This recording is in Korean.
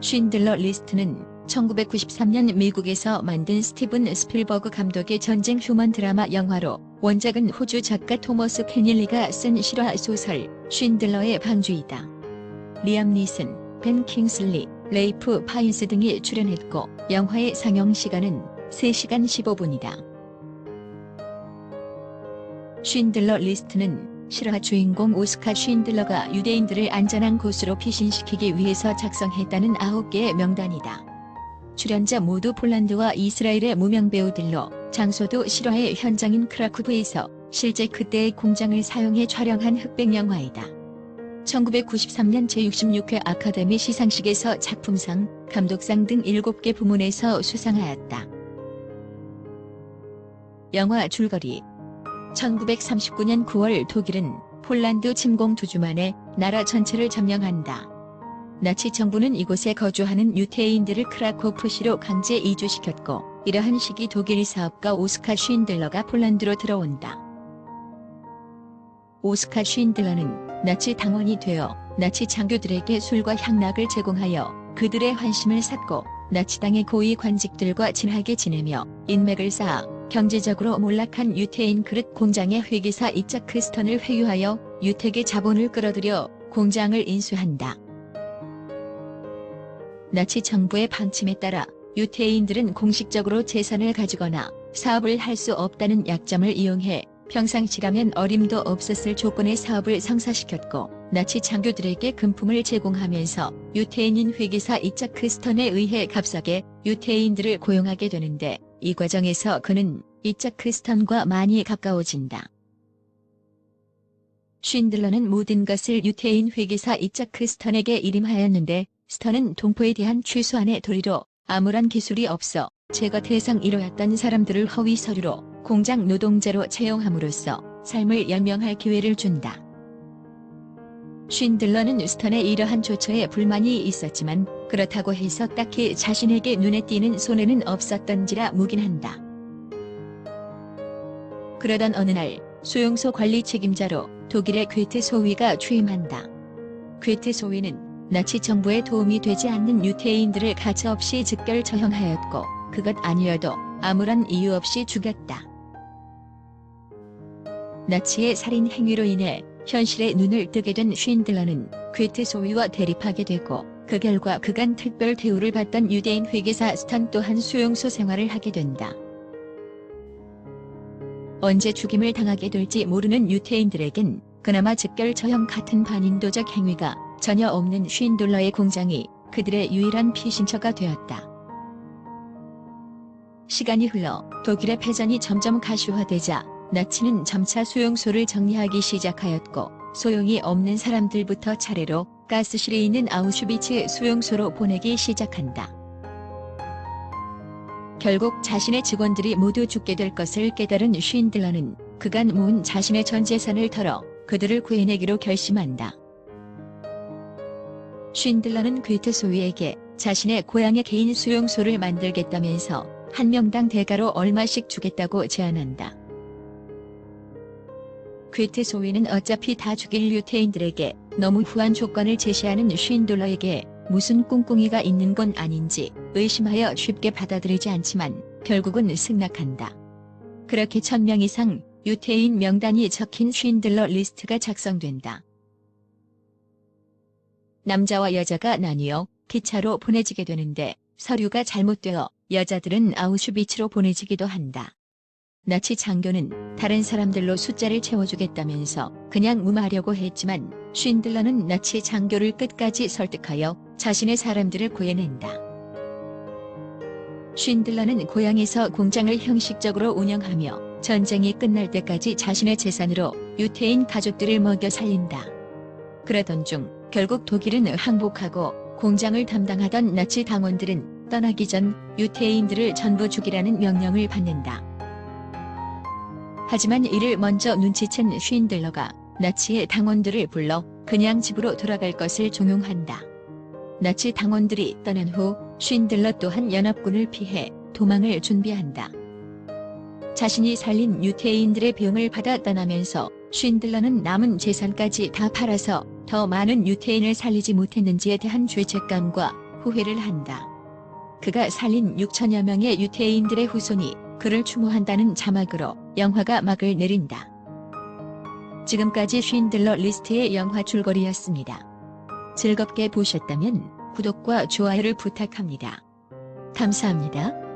쉰들러 리스트는 1993년 미국에서 만든 스티븐 스필버그 감독의 전쟁 휴먼 드라마 영화로 원작은 호주 작가 토머스 케닐리가 쓴 실화 소설 쉰들러의 방주이다. 리암 니슨, 벤 킹슬리, 레이프 파인스 등이 출연했고 영화의 상영 시간은 3시간 15분이다. 쉰들러 리스트는 실화 주인공 오스카 쉰들러가 유대인들을 안전한 곳으로 피신시키기 위해서 작성했다는 9개의 명단이다. 출연자 모두 폴란드와 이스라엘의 무명 배우들로 장소도 실화의 현장인 크라쿠브에서 실제 그때의 공장을 사용해 촬영한 흑백 영화이다. 1993년 제66회 아카데미 시상식에서 작품상, 감독상 등 7개 부문에서 수상하였다. 영화 줄거리 1939년 9월 독일은 폴란드 침공 두 주 만에 나라 전체를 점령한다. 나치 정부는 이곳에 거주하는 유태인들을 크라코프시로 강제 이주시켰고 이러한 시기 독일 사업가 오스카 쉰들러가 폴란드로 들어온다. 오스카 쉰들러는 나치 당원이 되어 나치 장교들에게 술과 향락을 제공하여 그들의 환심을 샀고 나치당의 고위 관직들과 친하게 지내며 인맥을 쌓아 경제적으로 몰락한 유태인 그릇 공장의 회계사 이자크 스턴을 회유하여 유택의 자본을 끌어들여 공장을 인수한다. 나치 정부의 방침에 따라 유태인들은 공식적으로 재산을 가지거나 사업을 할 수 없다는 약점을 이용해 평상시라면 어림도 없었을 조건의 사업을 성사시켰고 나치 장교들에게 금품을 제공하면서 유태인인 회계사 이자크 스턴에 의해 값싸게 유태인들을 고용하게 되는데 이 과정에서 그는 이자크 스턴과 많이 가까워진다. 쉰들러는 모든 것을 유태인 회계사 이자크 스턴에게 일임하였는데 스턴은 동포에 대한 최소한의 도리로 아무런 기술이 없어 제거 대상 1호였던 사람들을 허위 서류로 공장 노동자로 채용함으로써 삶을 연명할 기회를 준다. 쉰들러는 스턴의 이러한 조처에 불만이 있었지만 그렇다고 해서 딱히 자신에게 눈에 띄는 손해는 없었던지라 묵인한다. 그러던 어느 날 수용소 관리 책임자로 독일의 괴테 소위가 취임한다. 괴테 소위는 나치 정부에 도움이 되지 않는 유태인들을 가차없이 즉결 처형하였고 그것 아니어도 아무런 이유 없이 죽였다. 나치의 살인 행위로 인해 현실에 눈을 뜨게 된 쉰들러는 괴테 소위와 대립하게 되고 그 결과 그간 특별 대우를 받던 유대인 회계사 스탄 또한 수용소 생활을 하게 된다. 언제 죽임을 당하게 될지 모르는 유태인들에겐 그나마 즉결 처형 같은 반인도적 행위가 전혀 없는 쉰돌러의 공장이 그들의 유일한 피신처가 되었다. 시간이 흘러 독일의 패전이 점점 가시화되자 나치는 점차 수용소를 정리하기 시작하였고 소용이 없는 사람들부터 차례로 가스실에 있는 아우슈비츠 수용소로 보내기 시작한다. 결국 자신의 직원들이 모두 죽게 될 것을 깨달은 쉰들러는 그간 모은 자신의 전 재산을 털어 그들을 구해내기로 결심한다. 쉰들러는 괴테 소위에게 자신의 고향의 개인 수용소를 만들겠다면서 한 명당 대가로 얼마씩 주겠다고 제안한다. 괴테 소위는 어차피 다 죽일 유태인들에게 너무 후한 조건을 제시하는 쉰돌러에게 무슨 꿍꿍이가 있는 건 아닌지 의심하여 쉽게 받아들이지 않지만 결국은 승낙한다. 그렇게 천 명 이상 유태인 명단이 적힌 쉰들러 리스트가 작성된다. 남자와 여자가 나뉘어 기차로 보내지게 되는데 서류가 잘못되어 여자들은 아우슈비츠로 보내지기도 한다. 나치 장교는 다른 사람들로 숫자를 채워주겠다면서 그냥 무마하려고 했지만 쉰들러는 나치 장교를 끝까지 설득하여 자신의 사람들을 구해낸다. 쉰들러는 고향에서 공장을 형식적으로 운영하며 전쟁이 끝날 때까지 자신의 재산으로 유태인 가족들을 먹여 살린다. 그러던 중 결국 독일은 항복하고 공장을 담당하던 나치 당원들은 떠나기 전 유태인들을 전부 죽이라는 명령을 받는다. 하지만 이를 먼저 눈치챈 쉰들러가 나치의 당원들을 불러 그냥 집으로 돌아갈 것을 종용한다. 나치 당원들이 떠난 후 쉰들러 또한 연합군을 피해 도망을 준비한다. 자신이 살린 유태인들의 병을 받아 떠나면서 쉰들러는 남은 재산까지 다 팔아서 더 많은 유태인을 살리지 못했는지에 대한 죄책감과 후회를 한다. 그가 살린 6천여 명의 유태인들의 후손이 그를 추모한다는 자막으로 영화가 막을 내린다. 지금까지 쉰들러 리스트의 영화 줄거리였습니다. 즐겁게 보셨다면 구독과 좋아요를 부탁합니다. 감사합니다.